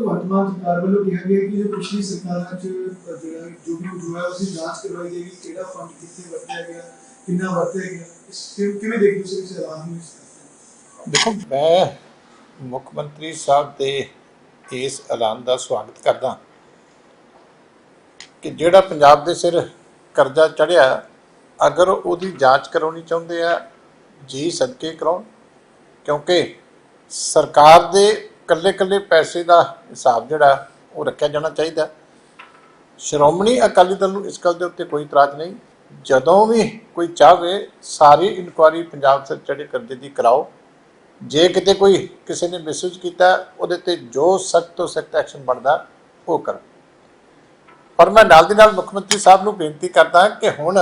ਭਗਵੰਤ ਸਰਕਾਰ ਵੱਲੋਂ ਕਿਹਾ ਗਿਆ ਕਿ ਜੋ ਪਿਛਲੀ ਸਰਕਾਰਾਂ 'ਚ ਜਿਹੜਾ ਜੋ ਵੀ ਜੋ ਹੈ, ਉਸਦੀ ਜਾਂਚ ਕਰਵਾਈ ਜਾਏਗੀ, ਕਿਹੜਾ ਫੰਡ ਕਿੱਥੇ ਵਰਤਿਆ ਗਿਆ, ਕਿੰਨਾ ਵਰਤਿਆ ਗਿਆ, ਇਸ ਕਿਵੇਂ ਦੇਖਦੇ ਹੋ ਇਸ ਐਲਾਨ ਨੂੰ ਦੇਖੋ, ਮੈਂ ਮੁੱਖ ਮੰਤਰੀ ਸਾਹਿਬ ਦੇ ਇਸ ਐਲਾਨ ਦਾ ਸਵਾਗਤ ਕਰਦਾ ਕਿ ਜਿਹੜਾ ਪੰਜਾਬ ਦੇ ਸਿਰ ਕਰਜ਼ਾ ਚੜਿਆ ਅਗਰ ਉਹਦੀ ਜਾਂਚ ਕਰਾਉਣੀ ਚਾਹੁੰਦੇ ਆ, ਜੀ ਸਦਕੇ ਕਰਾਉਣ, ਕਿਉਂਕਿ ਸਰਕਾਰ ਦੇ ਕੱਲੇ ਕੱਲੇ ਪੈਸੇ ਦਾ ਹਿਸਾਬ ਜਿਹੜਾ, ਉਹ ਰੱਖਿਆ ਜਾਣਾ ਚਾਹੀਦਾ। ਸ਼੍ਰੋਮਣੀ ਅਕਾਲੀ ਦਲ ਨੂੰ ਇਸ ਗੱਲ ਦੇ ਉੱਤੇ ਕੋਈ ਇਤਰਾਜ਼ ਨਹੀਂ। ਜਦੋਂ ਵੀ ਕੋਈ ਚਾਹਵੇ, ਸਾਰੀ ਇਨਕੁਆਰੀ ਪੰਜਾਬ ਸਿਰ ਚੜੇ ਕਰਜ਼ੇ ਦੀ ਕਰਾਓ। ਜੇ ਕਿਤੇ ਕੋਈ ਕਿਸੇ ਨੇ ਮਿਸਯੂਜ਼ ਕੀਤਾ, ਉਹਦੇ ਤੇ ਜੋ ਸਖਤ ਤੋਂ ਸਖਤ ਐਕਸ਼ਨ ਬਣਦਾ, ਉਹ ਕਰ। ਪਰ ਮੈਂ ਨਾਲ ਦੀ ਨਾਲ ਮੁੱਖ ਮੰਤਰੀ ਸਾਹਿਬ ਨੂੰ ਬੇਨਤੀ ਕਰਦਾ ਕਿ ਹੁਣ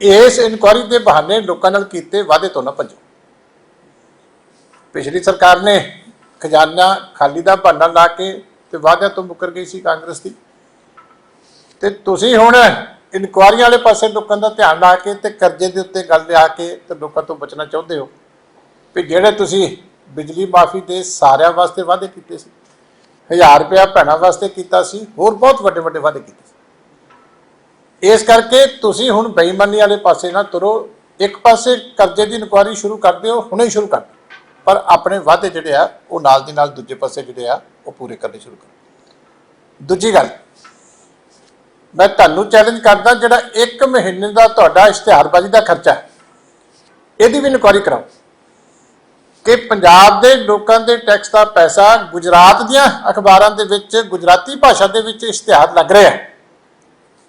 ਇਸ ਇਨਕੁਆਰੀ ਦੇ ਬਹਾਨੇ ਲੋਕਾਂ ਨਾਲ ਕੀਤੇ ਵਾਅਦੇ ਤੋਂ ਨਾ ਭੱਜੋ। ਪਿਛਲੀ ਸਰਕਾਰ ਨੇ ਖਜ਼ਾਨਾ ਖਾਲੀ ਦਾ ਬਹਾਨਾ ਲਾ ਕੇ ਤੇ ਵਾਅਦਿਆਂ ਤੋਂ ਮੁੱਕਰ ਗਈ ਸੀ ਕਾਂਗਰਸ ਦੀ। ਤੇ ਤੁਸੀਂ ਹੁਣ ਇਨਕੁਆਰੀਆਂ ਵਾਲੇ ਪਾਸੇ ਲੋਕਾਂ ਦਾ ਧਿਆਨ ਲਾ ਕੇ ਤੇ ਕਰਜ਼ੇ ਦੇ ਉੱਤੇ ਗੱਲ ਲਿਆ ਕੇ ਤੇ ਲੋਕਾਂ ਤੋਂ ਬਚਣਾ ਚਾਹੁੰਦੇ ਹੋ? ਵੀ ਜਿਹੜੇ ਤੁਸੀਂ ਬਿਜਲੀ ਮਾਫੀ ਦੇ ਸਾਰਿਆਂ ਵਾਸਤੇ ਵਾਅਦੇ ਕੀਤੇ ਸੀ 1000 ਰੁਪਇਆ ਭੈਣਾਂ ਵਾਸਤੇ ਕੀਤਾ ਸੀ, ਹੋਰ ਬਹੁਤ ਵੱਡੇ ਵੱਡੇ ਵਾਅਦੇ ਕੀਤੇ ਸੀ। ਇਸ ਕਰਕੇ ਤੁਸੀਂ ਹੁਣ ਬੇਈਮਾਨੀ ਵਾਲੇ ਪਾਸੇ ਨਾ ਤੁਰੋ, ਇੱਕ ਪਾਸੇ ਕਰਜ਼ੇ ਦੀ ਇਨਕੁਆਰੀ ਸ਼ੁਰੂ ਕਰ ਦਿਓ, ਹੁਣੇ ਸ਼ੁਰੂ ਕਰ ਦਿਓ। ਪਰ ਆਪਣੇ ਵਾਅਦੇ ਜਿਹੜੇ ਆ, ਉਹ ਨਾਲ ਦੀ ਨਾਲ ਦੂਜੇ ਪਾਸੇ ਜਿਹੜੇ ਆ, ਉਹ ਪੂਰੇ ਕਰਨੇ ਸ਼ੁਰੂ ਕਰੋ। ਦੂਜੀ ਗੱਲ, ਮੈਂ ਤੁਹਾਨੂੰ ਚੈਲੰਜ ਕਰਦਾ ਜਿਹੜਾ 1 ਮਹੀਨੇ ਦਾ ਤੁਹਾਡਾ ਇਸ਼ਤਿਹਾਰਬਾਜ਼ੀ ਦਾ ਖਰਚਾ ਹੈ, ਇਹਦੀ ਵੀ ਇਨਕੁਆਰੀ ਕਰਾਓ ਕਿ ਪੰਜਾਬ ਦੇ ਲੋਕਾਂ ਦੇ ਟੈਕਸ ਦਾ ਪੈਸਾ ਗੁਜਰਾਤ ਦੀਆਂ ਅਖਬਾਰਾਂ ਦੇ ਵਿੱਚ, ਗੁਜਰਾਤੀ ਭਾਸ਼ਾ ਦੇ ਵਿੱਚ ਇਸ਼ਤਿਹਾਰ ਲੱਗ ਰਿਹਾ ਹੈ।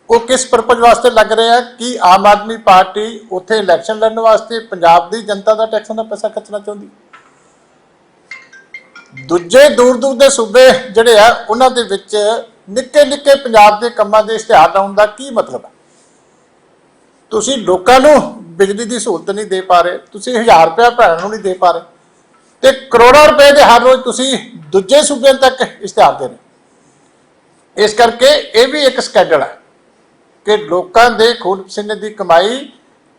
ਉਹ ਕਿਸ ਪਰਪਸ ਵਾਸਤੇ ਲੱਗ ਰਿਹਾ ਹੈ? ਕਿ ਆਮ ਆਦਮੀ ਪਾਰਟੀ ਉੱਥੇ ਇਲੈਕਸ਼ਨ ਲੜਨ ਵਾਸਤੇ ਪੰਜਾਬ ਦੀ ਜਨਤਾ ਦਾ ਟੈਕਸਾਂ ਦਾ ਪੈਸਾ ਖਰਚਣਾ ਚਾਹੁੰਦੀ? ਦੂਜੇ ਦੂਰ ਦੂਰ ਦੇ ਸੂਬੇ ਜਿਹੜੇ ਆ, ਉਹਨਾਂ ਦੇ ਵਿੱਚ ਨਿੱਕੇ ਨਿੱਕੇ ਪੰਜਾਬ ਦੇ ਕੰਮਾਂ ਦੇ ਇਸ਼ਤਿਹਾਰ ਲਾਉਣ ਦਾ ਕੀ ਮਤਲਬ ਹੈ? ਤੁਸੀਂ ਲੋਕਾਂ ਨੂੰ ਬਿਜਲੀ ਦੀ ਸਹੂਲਤ ਨਹੀਂ ਦੇ ਪਾ ਰਹੇ, ਤੁਸੀਂ 1000 ਰੁਪਏ ਭੈਣਾਂ ਨੂੰ ਨਹੀਂ ਦੇ ਪਾ ਰਹੇ ਤੇ ਕਰੋੜਾਂ ਰੁਪਏ ਦੇ ਹਰ ਰੋਜ਼ ਤੁਸੀਂ ਦੂਜੇ ਸੂਬਿਆਂ ਤੱਕ ਇਸ਼ਤਿਹਾਰ ਦੇ ਰਹੇ ਇਸ ਕਰਕੇ ਇਹ ਵੀ ਇੱਕ ਸਕੈਂਡਲ ਹੈ ਕਿ ਲੋਕਾਂ ਦੇ ਖੂਨ ਪਸੀਨੇ ਦੀ ਕਮਾਈ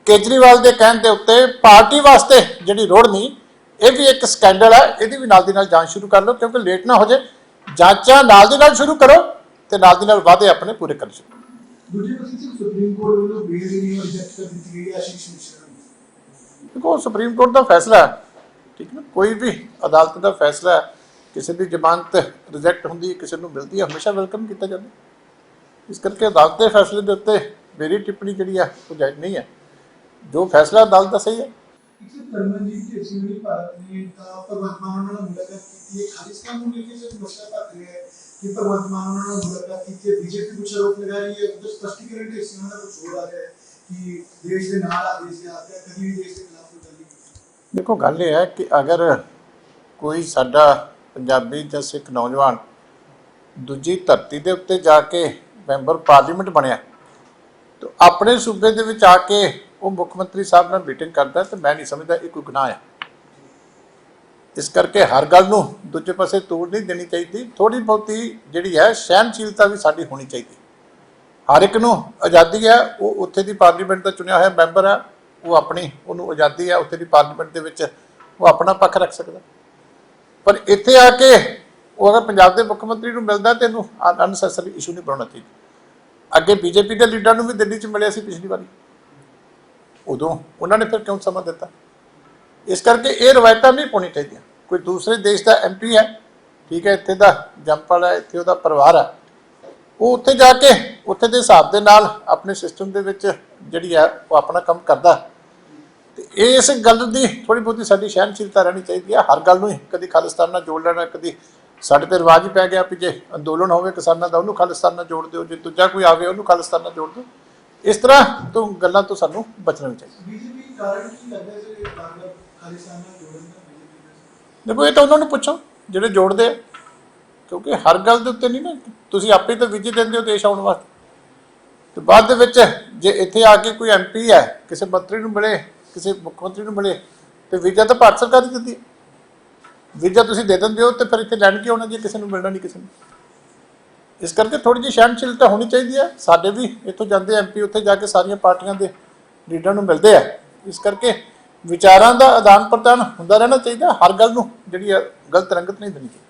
ਕੇਜਰੀਵਾਲ ਦੇ ਕਹਿਣ ਦੇ ਉੱਤੇ ਪਾਰਟੀ ਵਾਸਤੇ ਜਿਹੜੀ ਰੋੜ ਨਹੀਂ ਇਹ ਵੀ ਇੱਕ ਸਕੈਂਡਲ ਹੈ ਇਹਦੀ ਵੀ ਨਾਲ ਦੀ ਨਾਲ ਜਾਂਚ ਸ਼ੁਰੂ ਕਰ ਲਓ ਕਿਉਂਕਿ ਲੇਟ ਨਾ ਹੋ ਜਾਏ ਜਾਂਚਾਂ ਨਾਲ ਦੀ ਨਾਲ ਸ਼ੁਰੂ ਕਰੋ ਤੇ ਨਾਲ ਦੀ ਨਾਲ ਵਾਅਦੇ ਆਪਣੇ ਪੂਰੇ ਕਰ ਸ਼ੁਰੂ ਦੂਜੇ ਪਾਸੇ ਸਿਰਫ ਸੁਪਰੀਮ ਕੋਰਟ ਵੱਲੋਂ ਬੇਲ ਜਿਹੜੀ ਰਿਜੈਕਟ ਕਰ ਦਿੱਤੀ ਗਈ ਹੈ ਆਸ਼ੀਸ਼ ਮਿਸ਼ਰਾ ਨੂੰ ਦੇਖੋ ਸੁਪਰੀਮ ਕੋਰਟ ਦਾ ਫੈਸਲਾ ਹੈ ਠੀਕ ਨਾ? ਕੋਈ ਵੀ ਅਦਾਲਤ ਦਾ ਫੈਸਲਾ ਹੈ ਕਿਸੇ ਦੀ ਜ਼ਮਾਨਤ ਰਿਜੈਕਟ ਹੁੰਦੀ ਹੈ ਕਿਸੇ ਨੂੰ ਮਿਲਦੀ ਹੈ ਹਮੇਸ਼ਾ ਵੈਲਕਮ ਕੀਤਾ ਜਾਂਦਾ ਇਸ ਕਰਕੇ ਅਦਾਲਤ ਦੇ ਫੈਸਲੇ ਦੇ ਉੱਤੇ ਮੇਰੀ ਟਿੱਪਣੀ ਜਿਹੜੀ ਆ ਉਹ ਜਾਇਜ਼ ਨਹੀਂ ਹੈ। ਜੋ ਫੈਸਲਾ ਅਦਾਲਤ ਦਾ ਸਹੀ ਹੈ ਇਸੇ ਪਰਮਨਜੀਤ ਢੇਸੀ ਨੇ ਭਾਰਤ ਨੇ ਤਾਂ ਭਗਵੰਤ ਮਾਨ ਨਾਲ ਮੁਲਾਕਾਤ ਕੀਤੀ ਹੈ, ਖਾਲਿਸਤਾਨ ਨੂੰ ਲੈ ਕੇ ਜੋ ਮਸਲਾ ਭੱਜ ਰਿਹਾ ਹੈ ਕਿ ਭਗਵੰਤ ਮਾਨ ਨਾਲ ਮੁਲਾਕਾਤ ਕੀਤੀ ਹੈ, ਬੀਜੇਪੀ ਕੁਛ ਆਰੋਪ ਲਗਾ ਰਹੀ ਹੈ ਉਹਦਾ ਸਪਸ਼ਟੀਕਰਨ ਢੇਸੀ ਨਾਲ ਕੁਝ ਹੋਰ ਆ ਰਿਹਾ ਹੈ ਕਿ ਦੇਸ਼ ਦੇ ਨਾਲ ਆ, ਦੇਸ਼ ਦੇ ਹੱਥ ਕਦੀ ਵੀ ਦੇਸ਼ ਦੇ ਖਿਲਾਫ ਕੋਈ ਗੱਲ ਨਹੀਂ ਦੇਖੋ, ਗੱਲ ਇਹ ਹੈ ਕਿ ਅਗਰ ਕੋਈ ਸਾਡਾ ਪੰਜਾਬੀ ਜਾਂ ਸਿੱਖ ਨੌਜਵਾਨ ਦੂਜੀ ਧਰਤੀ ਦੇ ਉੱਤੇ ਜਾ ਕੇ ਮੈਂਬਰ ਪਾਰਲੀਮੈਂਟ ਬਣਿਆ, ਤਾਂ ਆਪਣੇ ਸੂਬੇ ਦੇ ਵਿੱਚ ਆ ਕੇ ਉਹ ਮੁੱਖ ਮੰਤਰੀ ਸਾਹਿਬ ਨਾਲ ਮੀਟਿੰਗ ਕਰਦਾ ਤੇ ਮੈਂ ਨਹੀਂ ਸਮਝਦਾ ਇਹ ਕੋਈ ਗੁਨਾਹ ਹੈ ਇਸ ਕਰਕੇ ਹਰ ਗੱਲ ਨੂੰ ਦੂਜੇ ਪਾਸੇ ਤੋੜ ਨਹੀਂ ਦੇਣੀ ਚਾਹੀਦੀ। ਥੋੜੀ ਬਹੁਤੀ ਜਿਹੜੀ ਹੈ ਸਹਿਨਸ਼ੀਲਤਾ ਵੀ ਸਾਡੀ ਹੋਣੀ ਚਾਹੀਦੀ। ਹਰ ਇੱਕ ਨੂੰ ਆਜ਼ਾਦੀ ਹੈ, ਉਹ ਉੱਥੇ ਦੀ ਪਾਰਲੀਮੈਂਟ ਦਾ ਚੁਣਿਆ ਹੋਇਆ ਮੈਂਬਰ ਹੈ ਉਹ ਆਪਣੀ, ਉਹਨੂੰ ਆਜ਼ਾਦੀ ਹੈ ਉੱਥੇ ਦੀ ਪਾਰਲੀਮੈਂਟ ਦੇ ਵਿੱਚ ਉਹ ਆਪਣਾ ਪੱਖ ਰੱਖ ਸਕਦਾ। ਪਰ ਇੱਥੇ ਆ ਕੇ ਉਹ ਅਗਰ ਪੰਜਾਬ ਦੇ ਮੁੱਖ ਮੰਤਰੀ ਨੂੰ ਮਿਲਦਾ ਤੇ ਇਹਨੂੰ ਅਨਸੈਸਰੀ ਇਸ਼ੂ ਨਹੀਂ ਬਣਾਉਣਾ ਚਾਹੀਦਾ। ਅੱਗੇ ਬੀਜੇਪੀ ਦੇ ਲੀਡਰ ਨੂੰ ਵੀ ਦਿੱਲੀ 'ਚ ਮਿਲਿਆ ਸੀ ਪਿਛਲੀ ਵਾਰੀ। ਉਦੋਂ ਉਹਨਾਂ ਨੇ ਫਿਰ ਕਿਉਂ ਸਮਾਂ ਦਿੱਤਾ? ਇਸ ਕਰਕੇ ਇਹ ਰਵਾਇਤਾਂ ਨਹੀਂ ਪਾਉਣੀ ਚਾਹੀਦੀਆਂ। ਕੋਈ ਦੂਸਰੇ ਦੇਸ਼ ਦਾ ਐਮਪੀ ਹੈ, ਠੀਕ ਹੈ, ਇੱਥੇ ਦਾ ਜੰਪਲ ਹੈ ਇੱਥੇ ਉਹਦਾ ਪਰਿਵਾਰ ਹੈ ਉਹ ਉੱਥੇ ਜਾ ਕੇ ਉੱਥੇ ਦੇ ਹਿਸਾਬ ਦੇ ਨਾਲ ਆਪਣੇ ਸਿਸਟਮ ਦੇ ਵਿੱਚ ਜਿਹੜੀ ਹੈ ਉਹ ਆਪਣਾ ਕੰਮ ਕਰਦਾ। ਤੇ ਇਸ ਗੱਲ ਦੀ ਥੋੜੀ ਬਹੁਤੀ ਸਾਡੀ ਸਹਿਨਸ਼ੀਲਤਾ ਰਹਿਣੀ ਚਾਹੀਦੀ ਹੈ। ਹਰ ਗੱਲ ਨੂੰ ਹੀ ਕਦੀ ਖਾਲਿਸਤਾਨ ਨਾਲ ਜੋੜ ਲੈਣਾ, ਕਦੀ ਸਾਡੇ ਤੇ ਰਿਵਾਜ ਹੀ ਪੈ ਗਿਆ ਵੀ ਜੇ ਅੰਦੋਲਨ ਹੋਵੇ ਕਿਸਾਨਾਂ ਦਾ, ਉਹਨੂੰ ਖਾਲਿਸਤਾਨ ਨਾਲ ਜੋੜ ਦਿਓ। ਜੇ ਦੂਜਾ ਕੋਈ ਆਵੇ, ਉਹਨੂੰ ਖਾਲਿਸਤਾਨ ਨਾਲ ਜੋੜ ਦਿਓ। ਇਸ ਤਰ੍ਹਾਂ ਤੋਂ ਗੱਲਾਂ ਤੋਂ ਸਾਨੂੰ ਬਚਣਾ ਵੀ ਚਾਹੀਦਾ। ਬੀਜੇਪੀ ਕਾਰਨ ਕੀ ਲੱਗਦਾ ਹੈ ਜੇ ਬਾਰ-ਬਾਰ ਖਾਲਿਸਤਾਨ ਨਾਲ ਜੋੜਨ ਦਾ ਬੀਜੇਪੀ ਦੇਖੋ ਇਹ ਤਾਂ ਉਹਨਾਂ ਨੂੰ ਪੁੱਛੋ ਜਿਹੜੇ ਜੋੜਦੇ ਆ। ਕਿਉਂਕਿ ਹਰ ਗੱਲ ਦੇ ਉੱਤੇ ਨਹੀਂ ਨਾ ਤੁਸੀਂ ਆਪੇ ਤਾਂ ਵਿਜੇ ਦਿੰਦੇ ਹੋ ਦੇਸ਼ ਆਉਣ ਵਾਸਤੇ। ਤੇ ਬਾਅਦ ਦੇ ਵਿੱਚ ਜੇ ਇੱਥੇ ਆ ਕੇ ਕੋਈ ਐਮਪੀ ਹੈ ਕਿਸੇ ਮੰਤਰੀ ਨੂੰ ਮਿਲੇ ਕਿਸੇ ਮੁੱਖ ਮੰਤਰੀ ਨੂੰ ਮਿਲੇ ਤੇ ਵੀਜ਼ਾ ਤਾਂ ਭਾਰਤ ਸਰਕਾਰ ਹੀ ਦਿੰਦੀ ਹੈ। ਵੀਜ਼ਾ ਤੁਸੀਂ ਦੇ ਦਿੰਦੇ ਹੋ ਤੇ ਫਿਰ ਇੱਥੇ ਲੈਣ ਕਿਉਂ ਆਉਣਾ ਜੇ ਕਿਸੇ ਨੂੰ ਮਿਲਣਾ ਨਹੀਂ ਕਿਸੇ ਨੂੰ। ਇਸ ਕਰਕੇ ਥੋੜੀ ਜਿਹੀ ਸਹਿਣਸ਼ੀਲਤਾ ਹੋਣੀ ਚਾਹੀਦੀ ਹੈ। ਸਾਡੇ ਵੀ ਇੱਥੋਂ ਜਾਂਦੇ ਐਮਪੀ ਉੱਥੇ ਜਾ ਕੇ ਸਾਰੀਆਂ ਪਾਰਟੀਆਂ ਦੇ ਲੀਡਰਾਂ ਨੂੰ ਮਿਲਦੇ ਆ। ਇਸ ਕਰਕੇ ਵਿਚਾਰਾਂ ਦਾ ਆਦਾਨ ਪ੍ਰਦਾਨ ਹੁੰਦਾ ਰਹਿਣਾ ਚਾਹੀਦਾ। ਹਰ ਗੱਲ ਨੂੰ ਜਿਹੜੀ ਹੈ, ਗਲਤ ਰੰਗਤ ਨਹੀਂ ਦੇਣੀ ਚਾਹੀਦੀ।